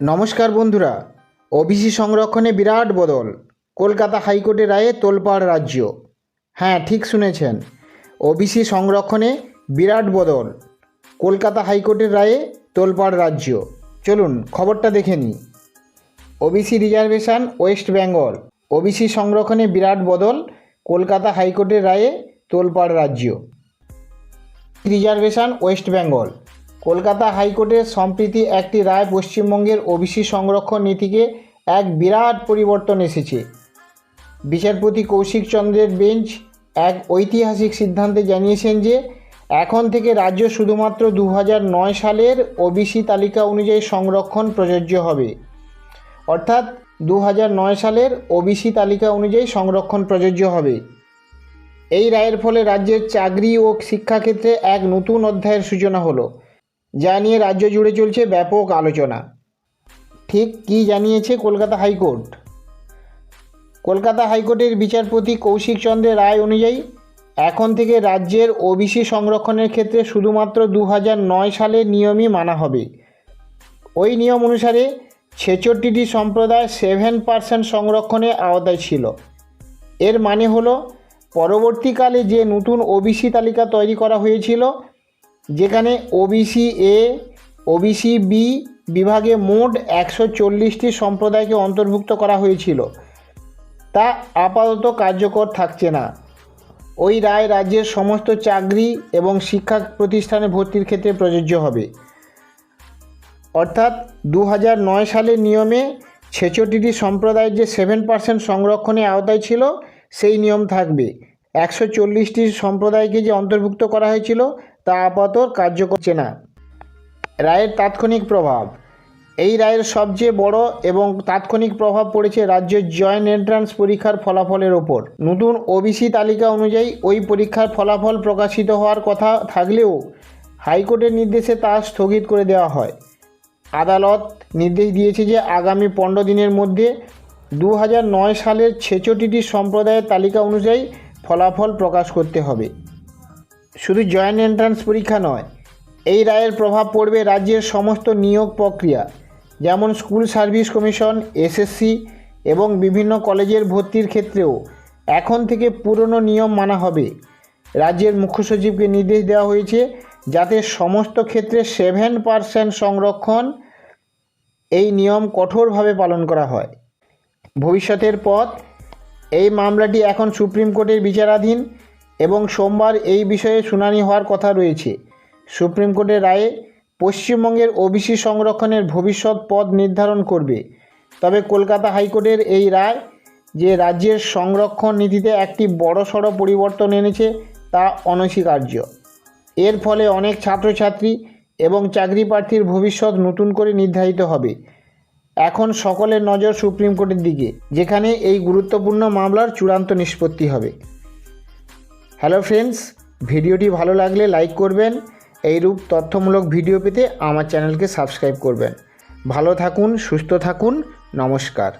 নমস্কার বন্ধুরা, ওবিসি সংরক্ষণে বিরাট বদল, কলকাতা হাইকোর্টের রায়ে তোলপাড় রাজ্য। হ্যাঁ ঠিক শুনেছেন, ওবিসি সংরক্ষণে বিরাট বদল, কলকাতা হাইকোর্টের রায়ে তোলপাড় রাজ্য। চলুন, খবরটা দেখে নিই। OBC reservation West Bengal, OBC সংরক্ষণে বিরাট বদল, কলকাতা হাইকোর্টের রায়ে তোলপাড় রাজ্য। রিজার্ভেশন ওয়েস্ট বেঙ্গল কলকাতা হাইকোর্টের সম্প্রীতি একটি রায় পশ্চিমবঙ্গের ওবিসি সংরক্ষণ নীতিকে এক বিরাট পরিবর্তন এসেছে। বিচারপতি কৌশিক চন্দ্রের বেঞ্চ এক ঐতিহাসিক সিদ্ধান্তে জানিয়েছেন যে, এখন থেকে রাজ্য শুধুমাত্র দু সালের ওবিসি তালিকা অনুযায়ী সংরক্ষণ প্রযোজ্য হবে। অর্থাৎ দু সালের ওবিসি তালিকা অনুযায়ী সংরক্ষণ প্রযোজ্য হবে। এই রায়ের ফলে রাজ্যের চাকরি ও শিক্ষাক্ষেত্রে এক নতুন অধ্যায়ের সূচনা হলো। যা নিয়ে রাজ্য জুড়ে চলছে ব্যাপক আলোচনা। ঠিক কী জানিয়েছে কলকাতা হাইকোর্ট? কলকাতা হাইকোর্টের বিচারপতি কৌশিক চন্দ্রের রায় অনুযায়ী, এখন থেকে রাজ্যের ওবিসি সংরক্ষণের ক্ষেত্রে শুধুমাত্র দু নয় সালের নিয়মই মানা হবে। ওই নিয়ম অনুসারে ছেষট্টিটি সম্প্রদায় সেভেন পার্সেন্ট সংরক্ষণে আওতায় ছিল। এর মানে হলো, পরবর্তীকালে যে নতুন ওবিসি তালিকা তৈরি করা হয়েছিল যেখানে ওবিসি এ ওবিসি বি বিভাগে মোট একশো চল্লিশটি সম্প্রদায়কে অন্তর্ভুক্ত করা হয়েছিল। তা আপাতত কার্যকর থাকছে না। ওই রায় রাজ্যের সমস্ত চাকরি এবং শিক্ষা প্রতিষ্ঠানে ভর্তির ক্ষেত্রে প্রযোজ্য হবে। অর্থাৎ দু সালের নিয়মে ছেষট্টিটি সম্প্রদায়ের যে সেভেন পার্সেন্ট সংরক্ষণে আওতায় ছিল, সেই নিয়ম থাকবে। একশো চল্লিশটি সম্প্রদায়কে যে অন্তর্ভুক্ত করা হয়েছিল তা আপাতত কার্য করছে না। রায়ের তাৎক্ষণিক প্রভাব। এই রায়ের সবচেয়ে বড় এবং তাৎক্ষণিক প্রভাব পড়েছে রাজ্যের জয়েন্ট এন্ট্রান্স পরীক্ষার ফলাফলের ওপর। নতুন ওবিসি তালিকা অনুযায়ী ওই পরীক্ষার ফলাফল প্রকাশিত হওয়ার কথা থাকলেও হাইকোর্টের নির্দেশে তা স্থগিত করে দেওয়া হয়। আদালত নির্দেশ দিয়েছে যে আগামী পনেরো দিনের মধ্যে দু সালের ছেষট্টিটি সম্প্রদায়ের তালিকা অনুযায়ী ফলাফল প্রকাশ করতে হবে। শুধু জয়েন্ট এন্ট্রান্স পরীক্ষা নয়, এই রায়ের প্রভাব পড়বে রাজ্যের সমস্ত নিয়োগ প্রক্রিয়া, যেমন স্কুল সার্ভিস কমিশন এসএসসি এবং বিভিন্ন কলেজের ভর্তির ক্ষেত্রেও। এখন থেকে পুরনো নিয়ম মানা হবে। রাজ্যের মুখ্য সচিবকে নির্দেশ দেওয়া হয়েছে যাতে সমস্ত ক্ষেত্রে সেভেন পারসেন্ট সংরক্ষণ এই নিয়ম কঠোরভাবে পালন করা হয়। ভবিষ্যতের পথ, এই মামলাটি এখন সুপ্রিম কোর্টের বিচারাধীন। এবং সোমবার এই বিষয়ে শুনানি হওয়ার কথা রয়েছে। সুপ্রিম কোর্টের রায়ে পশ্চিমবঙ্গের ওবিসি সংরক্ষণের ভবিষ্যৎ পথ নির্ধারণ করবে। তবে কলকাতা হাইকোর্টের এই রায় যে রাজ্যের সংরক্ষণ নীতিতে একটি বড়সড় পরিবর্তন এনেছে তা অনস্বীকার্য। এর ফলে অনেক ছাত্রছাত্রী এবং চাকরি প্রার্থীর ভবিষ্যৎ নতুন করে নির্ধারিত হবে। এখন সকলের নজর সুপ্রিম কোর্টের দিকে, যেখানে এই গুরুত্বপূর্ণ মামলার চূড়ান্ত নিষ্পত্তি হবে। হ্যালো ফ্রেন্ডস ভিডিওটি ভালো লাগলে লাইক করবেন। এইরূপ তথ্যমূলক ভিডিও পেতে আমার চ্যানেলকে সাবস্ক্রাইব করবেন। ভালো থাকুন, সুস্থ থাকুন, নমস্কার।